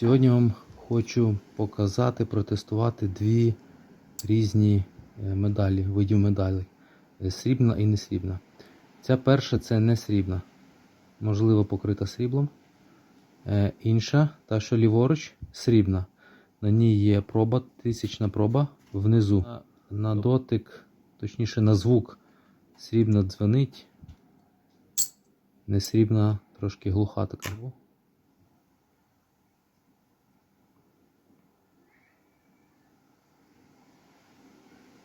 Сьогодні вам хочу показати, протестувати дві різні е, медалі, видів медалей. Е, Срібна і несрібна. Ця перша це не срібна, можливо, покрита сріблом. Е, Інша, та що ліворуч, срібна. На ній є проба, тисячна проба внизу. На, на дотик, точніше на звук, срібна дзвонить. Несрібна трошки глуха така.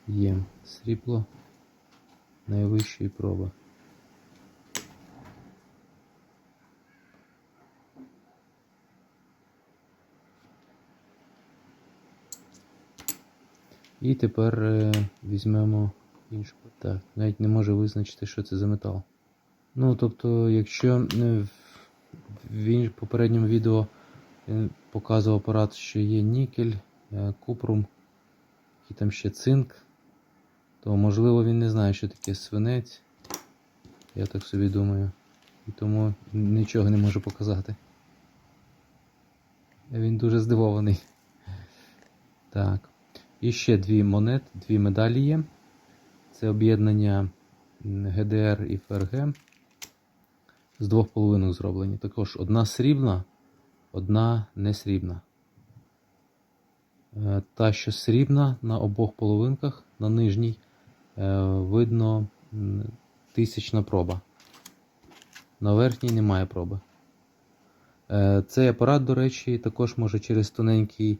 Є срібло найвищої проби. І тепер е, візьмемо іншу. Так, навіть не може визначити, що це за метал. Ну, тобто, якщо е, в, попередньому відео він показував апарат, що є нікель, е, купрум, і там ще цинк, то можливо він не знає, що таке свинець. Я так собі думаю. І тому нічого не можу показати. Він дуже здивований. Так. І ще дві монет, дві медалі є. Це об'єднання ГДР і ФРГ. З двох половинок зроблені. Також одна срібна, одна не срібна. Е, Та, що срібна на обох половинках, на нижній, видно тисячна проба. На верхній немає проби. Е, Цей апарат, до речі, також може через тоненький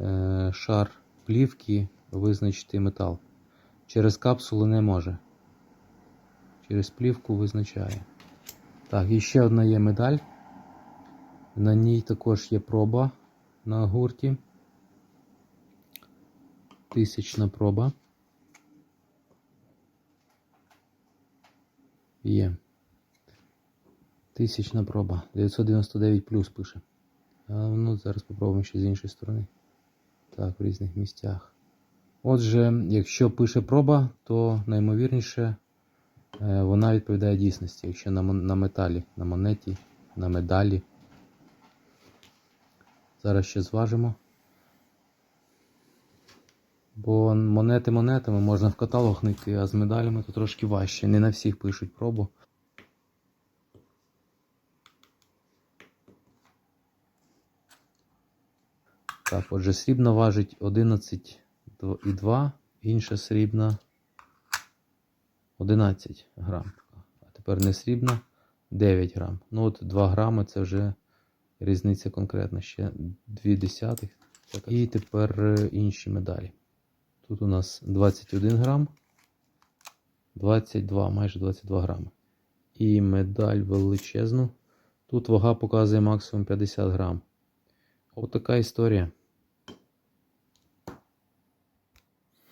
е, шар плівки визначити метал. Через капсулу не може. Через плівку визначає. Так, і ще одна є медаль. На ній також є проба на гурті. Тисячна проба. Є. Тисячна проба. 999 плюс пише. А, ну, зараз попробуємо ще з іншої сторони. Так, в різних місцях. Отже, якщо пише проба, то наймовірніше е, вона відповідає дійсності. Якщо на, на металі, на монеті, на медалі. Зараз ще зважимо. Бо монети монетами можна в каталог знайти, а з медалями то трошки важче. Не на всіх пишуть пробу. Так, отже, срібна важить 11,2, інша срібна 11 грам. А тепер не срібна 9 грам. Ну от 2 грами це вже різниця конкретна, ще 2 десятих. І тепер е, інші медалі. Тут у нас 21 грам, 22, майже 22 грами. І медаль величезну. Тут вага показує максимум 50 грам. Отака історія.